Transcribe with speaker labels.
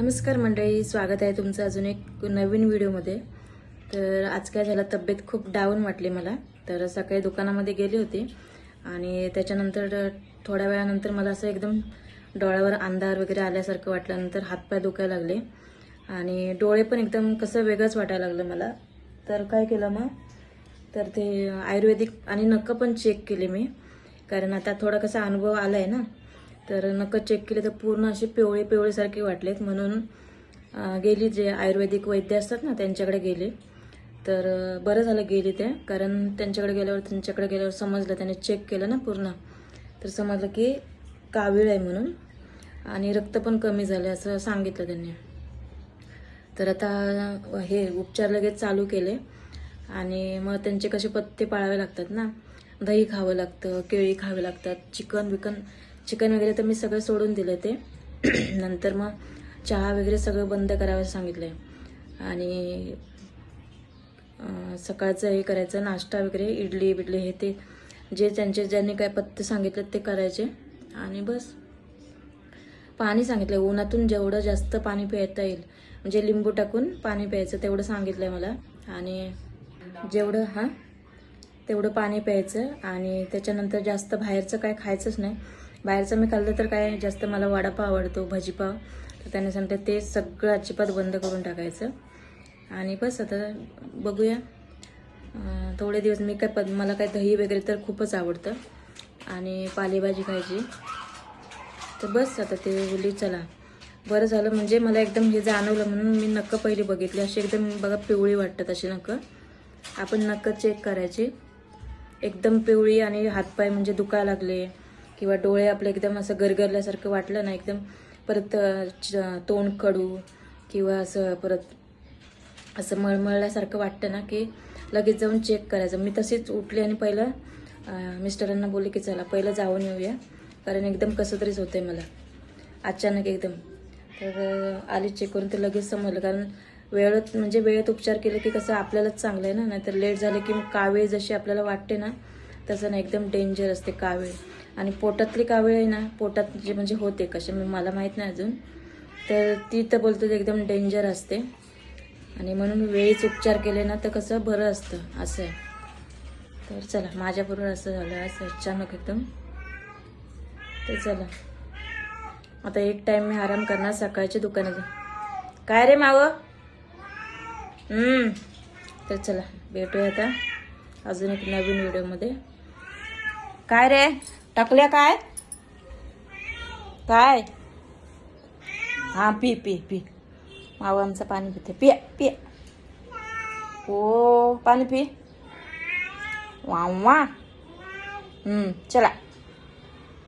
Speaker 1: नमस्कार मंडळी स्वागत आहे तुमचं अजून एक नवीन व्हिडिओमध्ये. तर आज काय झालं तब्येत खूप डाऊन वाटली मला. तर सकाळी दुकानामध्ये गेली होती आणि त्याच्यानंतर थोड्या वेळानंतर मला असं एकदम डोळ्यावर अंधार वगैरे आल्यासारखं वाटल्यानंतर हातपाय दुखायला लागले आणि डोळे पण एकदम कसं वेगळंच वाटायला लागलं मला. तर काय केलं मग? तर ते आयुर्वेदिक आणि नक्क पण चेक केले मी. कारण आता थोडा कसा अनुभव आला आहे ना तर नक्क चेक केले तर पूर्ण असे पिवळे पिवळेसारखे वाटलेत. म्हणून गेली जे आयुर्वेदिक वैद्य असतात ना त्यांच्याकडे गेले. तर बरं झालं गेली ते कारण त्यांच्याकडे गेल्यावर त्यांच्याकडे गेल्यावर समजलं त्याने चेक केलं ना पूर्ण. तर समजलं की कावीळ आहे म्हणून. आणि रक्त पण कमी झालं असं सांगितलं त्यांनी. तर आता हे उपचार लगेच चालू केले. आणि मग त्यांचे कसे पत्ते पाळावे लागतात ना? दही खावं लागतं केळी खावे लागतात चिकन विकन चिकन वगैरे तर मी सगळं सोडून दिलं ते. नंतर मग चहा वगैरे सगळं बंद करावं सांगितलं आहे आणि सकाळचं हे करायचं नाश्ता वगैरे इडली बिडली हे ते जे त्यांचे ज्यांनी काय पत्ते सांगितले ते करायचे. आणि बस. पाणी सांगितलं आहे उन्हातून जेवढं जास्त पाणी प्यायता येईल म्हणजे लिंबू टाकून पाणी प्यायचं तेवढं सांगितलं आहे मला. आणि जेवढं हां तेवढं पाणी प्यायचं. आणि त्याच्यानंतर जास्त बाहेरचं काय खायचंच नाही. बाहेरचं मी खाल्लं तर काय जास्त मला वडापाव आवडतो भजीपाव. तर त्याने सांगते ते सगळं अजिबात बंद करून टाकायचं. आणि बस आता बघूया. थोडे दिवस मी काय पद मला काय दही वगैरे तर खूपच आवडतं. आणि पालेभाजी खायची. तर बस आता ते बोलली चला. बरं झालं म्हणजे मला एकदम हे जाणवलं म्हणून मी नक्क पहिली बघितली. अशी एकदम बघा पिवळी वाटतात अशी नक्क आपण नक्क चेक करायची. एकदम पिवळी आणि हातपाय म्हणजे दुखायला लागले. किंवा डोळे आपले एकदम असं गरगरल्यासारखं वाटलं ना एकदम परत च- तोंड कडू किंवा असं परत असं मळमळल्यासारखं वाटतं ना की लगेच जाऊन चेक करायचं. मी तशीच उठली आणि पहिलं मिस्टरांना बोलले की चला पहिलं जाऊन येऊया. कारण एकदम कसं तरीच होतंय मला. अचानक एकदम. तर आली चेक करून ते लगेच समजलं. कारण वेळेत म्हणजे वेळेत उपचार केले की कसं आपल्यालाच चांगलं आहे ना. नाहीतर लेट झालं की मग कावीळ जशी आपल्याला वाटते ना तसं ना एकदम डेंजर असते कावीळ. आणि पोटातली कावीळ आहे ना पोटात जे म्हणजे होते कसे मी मला माहीत नाही अजून. तर ती तर बोलतो एकदम डेंजर असते. आणि म्हणून वेळीच उपचार केले ना तर कसं बरं असतं असं आहे. तर चला माझ्याबरोबर असं झालं असं अचानक एकदम. तर चला. आता एक टाइम मी आराम करणार सकाळच्या दुकानात काय रे माव? तर चला भेटूया आता अजून एक नवीन व्हिडिओमध्ये काय रे? टाकल्या काय? काय? हां पी पी पी. माव आमचं पाणी पिते. पिया पिया ओ पाणी पी. वा वा चला.